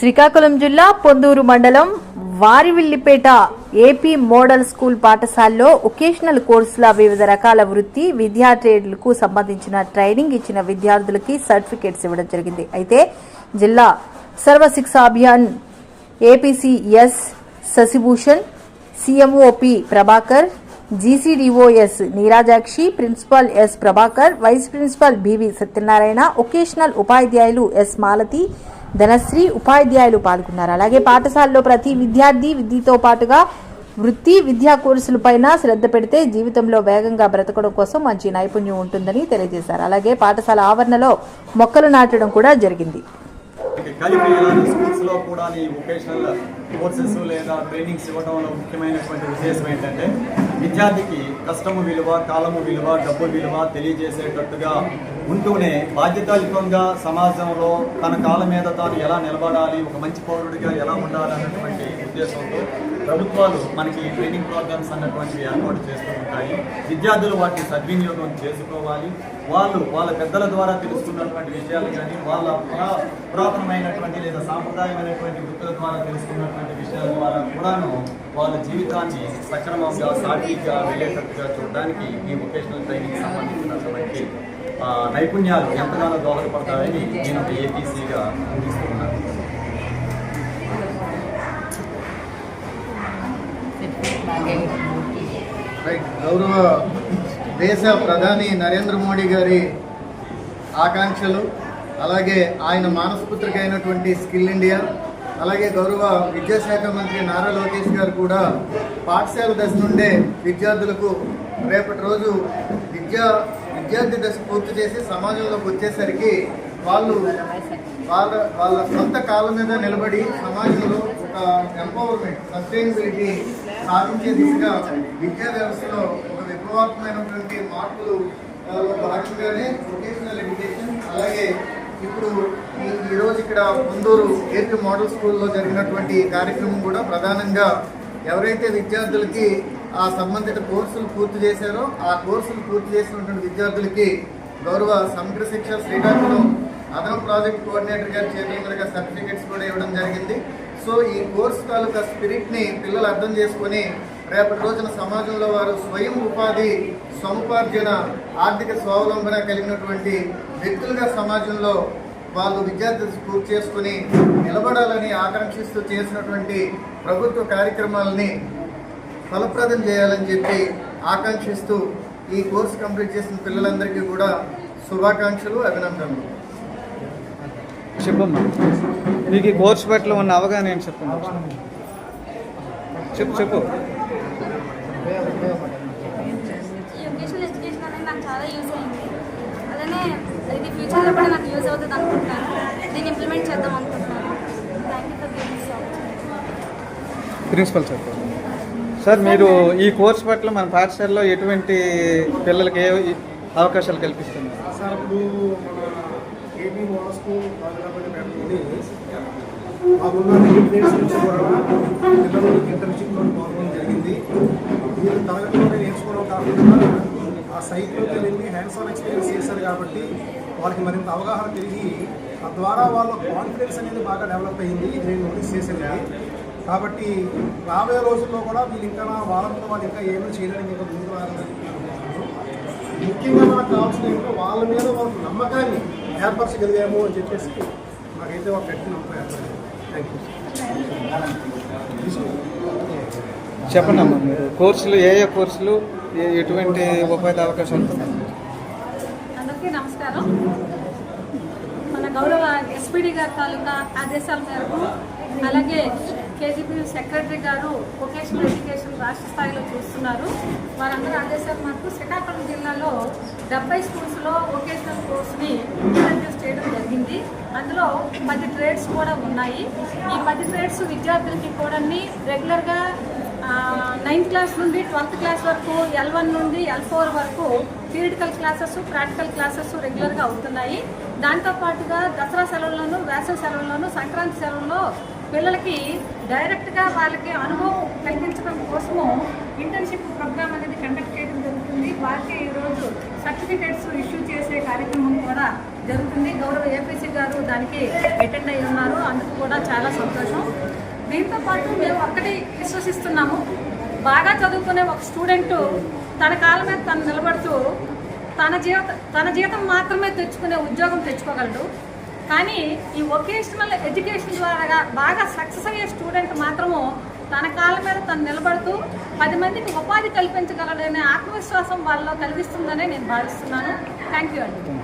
శ్రీకాకుళం జిల్లా పొందూరు మండలం Varivillipeta AP model school పాఠశాలలో ఒకేషనల్ కోర్సుల వివిధ రకాల వృత్తి విద్యా ట్రేడ్లకు సంబంధించిన ట్రైనింగ్ ఇచ్చిన విద్యార్థులకి సర్టిఫికేట్స్ ఇవ్వడం జరిగింది. అయితే జిల్లా Sarva Shiksha Abhiyan APCS Sashibhushan CMOP Prabhakar GCDOS Neerajakshi principal S Prabhakar vice principal BV Satyanarayana vocational ఉపాధ్యాయులు ఎస్ మాలతి ధనశ్రీ ఉపాధ్యాయులు పాల్గొన్నారు. అలాగే పాఠశాలలో ప్రతి విద్యార్థి విద్యతో పాటుగా వృత్తి విద్యా కోర్సులపైన శ్రద్ధ పెడితే జీవితంలో వేగంగా బ్రతకడం కోసం మంచి నైపుణ్యం ఉంటుందని తెలియజేశారు. అలాగే పాఠశాల ఆవరణలో మొక్కలు నాటడం కూడా జరిగింది. కలిపి ఇలాంటి స్కూల్స్లో కూడా ఈ వొకేషనల్ కోర్సెస్ లేదా ట్రైనింగ్స్ ఇవ్వడంలో ముఖ్యమైనటువంటి ఉద్దేశం ఏంటంటే విద్యార్థికి కష్టము విలువ కాలము విలువ డబ్బు విలువ తెలియజేసేటట్టుగా ఉంటూనే బాధ్యతాయుతంగా సమాజంలో తన కాలం మీద తాను ఎలా నిలబడాలి ఒక మంచి పౌరుడిగా ఎలా ఉండాలి అన్నటువంటి ఉద్దేశంతో ప్రభుత్వాలు మనకి ట్రైనింగ్ ప్రోగ్రామ్స్ అన్నటువంటివి ఏర్పాటు చేస్తూ ఉంటాయి. విద్యార్థులు వాటిని సద్వినియోగం చేసుకోవాలి. వాళ్ళు వాళ్ళ పెద్దల ద్వారా తెలుసుకున్నటువంటి విషయాలు కానీ వాళ్ళ పురాతనమైన పురాతనమైనటువంటి లేదా సాంప్రదాయమైనటువంటి వృత్తుల ద్వారా తెలుసుకున్నటువంటి విషయాల ద్వారా కూడాను వాళ్ళ జీవితాన్ని సక్రమంగా సాటిగా వెళ్ళేటట్టుగా చూడడానికి ఈ వొకేషనల్ ట్రైనింగ్ సంబంధించినటువంటి నైపుణ్యాలు ఎంతగానో దోహదపడతాయని నేను ఒక ఏపీసీగా ఊహిస్తున్నాను. రైట్ గౌరవ దేశ ప్రధాని నరేంద్ర మోడీ గారి ఆకాంక్షలు అలాగే ఆయన మానస్పుత్రిక అయినటువంటి స్కిల్ ఇండియా అలాగే గౌరవ విద్యాశాఖ మంత్రి నారా లోకేష్ గారు కూడా పాఠశాల దశ నుండే విద్యార్థులకు రేపటి రోజు విద్యా విద్యార్థి దశ పూర్తి చేసి సమాజంలోకి వచ్చేసరికి వాళ్ళు వాళ్ళ వాళ్ళ సొంత కాలం మీద నిలబడి సమాజంలో ఒక ఎంపవర్మెంట్ సస్టైనబిలిటీ సాధించే దిశగా విద్యా వ్యవస్థలో ఒక విప్లవాత్మకమైనటువంటి మార్పులు భాగంగానే వొకేషనల్ ఎడ్యుకేషన్ అలాగే ఇప్పుడు ఈరోజు ఇక్కడ ముందూరు ఏపీ మోడల్ స్కూల్లో జరిగినటువంటి కార్యక్రమం కూడా ప్రధానంగా ఎవరైతే విద్యార్థులకి ఆ సంబంధిత కోర్సులు పూర్తి చేశారో ఆ కోర్సులు పూర్తి చేసినటువంటి విద్యార్థులకి గౌరవ సమగ్ర శిక్ష శ్రీకాకుళం అదనపు ప్రాజెక్ట్ కోఆర్డినేటర్ గారి చేతుల సర్టిఫికెట్స్ కూడా ఇవ్వడం జరిగింది. సో ఈ కోర్సు తాలూకా స్పిరిట్ని పిల్లలు అర్థం చేసుకొని రేపటి రోజున సమాజంలో వారు స్వయం ఉపాధి సముపార్జన ఆర్థిక స్వావలంబన కలిగినటువంటి వ్యక్తులుగా సమాజంలో వాళ్ళు విద్యార్థులు పూర్తి చేసుకుని నిలబడాలని ఆకాంక్షిస్తూ చేసినటువంటి ప్రభుత్వ కార్యక్రమాలని ఫలప్రదం చేయాలని చెప్పి ఆకాంక్షిస్తూ ఈ కోర్సు కంప్లీట్ చేసిన పిల్లలందరికీ కూడా శుభాకాంక్షలు అభినందనలు. చెప్పమ్మా. మీకు ఈ కోర్సు పట్ల ఉన్న అవగాహన ఏం చెప్పండి చెప్పు చెప్పు ఈ వొకేషనల్ ఎడ్యుకేషన్ అనేది నాకు చాలా యూజ్ అయింది అలానే ఇది ఫ్యూచర్లో కూడా నాకు యూజ్ అవుతుంది అనుకుంటున్నాను. దీన్ని ఇంప్లిమెంట్ చేద్దాం అనుకుంటున్నాను. Thank you for giving this principal sir. Sir మీరు ఈ కోర్సు పట్ల మన పాఠశాలలో ఎటువంటి పిల్లలకి ఏ అవకాశాలు కల్పిస్తున్నారు? సార్ ఇప్పుడు మన ఏపీ మోడల్ స్కూల్ మాకున్న ఇంటర్నెట్స్ నుంచి కూడా పిల్లలు ఇంటర్న్షిప్లో పాల్గొనడం జరిగింది. వీళ్ళు తరగతిలోనే నేర్చుకోవడం కాకుండా సైట్లోకి వెళ్ళి హ్యాండ్స్ ఆన్ ఎక్స్పీరియన్స్ చేశారు కాబట్టి వాళ్ళకి మరింత అవగాహన పెరిగి తద్వారా వాళ్ళ కాన్ఫిడెన్స్ అనేది బాగా డెవలప్ అయ్యింది ఇది నేను నోటీస్ చేసింది. కాబట్టి రాబోయే రోజుల్లో కూడా వీళ్ళు ఇంకా వాళ్ళతో వాళ్ళు ఇంకా ఏమీ చేయడానికి ఇంకా ముందు ముఖ్యంగా మనకు కావాల్సిన ఏంటంటే వాళ్ళ మీద వాళ్ళకి నమ్మకాన్ని ఏర్పరచగలిగాము అని చెప్పేసి నాకైతే ఒక గట్టి నమ్మకం ఏర్పడింది థ్యాంక్ యూ చెప్పండి అమ్మా మీరు కోర్సులు ఏ ఏ కోర్సులు ఎటువంటి ఉపాధి అవకాశాలు అందరికీ నమస్కారం. మన గౌరవ ఎస్పీడీ గారి తాలూకా ఆదేశాల మేరకు అలాగే కేజీపీ సెక్రటరీ గారు వొకేషనల్ ఎడ్యుకేషన్ రాష్ట్ర స్థాయిలో చూస్తున్నారు. వారందరూ ఆదేశాల మేరకు శ్రీకాకుళం జిల్లాలో డెబ్బై స్కూల్స్లో వొకేషనల్ కోర్స్ని ఇంట్రడ్యూస్ చేయడం జరిగింది. అందులో పది ట్రేడ్స్ కూడా ఉన్నాయి. ఈ పది ట్రేడ్స్ విద్యార్థులకి కూడా రెగ్యులర్గా నైన్త్ క్లాస్ నుండి ట్వెల్త్ క్లాస్ వరకు ఎల్ వన్ నుండి ఎల్ ఫోర్ వరకు థియరిటికల్ క్లాసెస్ ప్రాక్టికల్ క్లాసెస్ రెగ్యులర్గా అవుతున్నాయి. దాంతో పాటుగా దసరా సెలవుల్లోనూ వేసవి సెలవుల్లోనూ సంక్రాంతి సెలవుల్లో పిల్లలకి డైరెక్ట్గా వాళ్ళకి అనుభవం కలిగించడం కోసము ఇంటర్న్షిప్ ప్రోగ్రామ్ అనేది కండక్ట్ చేయడం జరుగుతుంది. వారికి ఈరోజు సర్టిఫికేట్స్ ఇష్యూ చేసే కార్యక్రమం కూడా జరుగుతుంది. గౌరవ ఏపీసీ గారు దానికి అటెండ్ అయి ఉన్నారు. అందుకు కూడా చాలా సంతోషం. దీంతో పాటు మేము ఒక్కటి విశ్వసిస్తున్నాము. బాగా చదువుకునే ఒక స్టూడెంట్ తన కాళ్ళ మీద తను నిలబడుతూ తన జీవిత తన జీతం మాత్రమే తెచ్చుకునే ఉద్యోగం తెచ్చుకోగలడు. కానీ ఈ వొకేషనల్ ఎడ్యుకేషన్ ద్వారా బాగా సక్సెస్ అయ్యే స్టూడెంట్ మాత్రము తన కాళ్ళ మీద తను నిలబడుతూ పది మందికి ఉపాధి కల్పించగలడనే ఆత్మవిశ్వాసం వాళ్ళలో కలిగిస్తుందనే నేను భావిస్తున్నాను. థ్యాంక్ యూ అండి.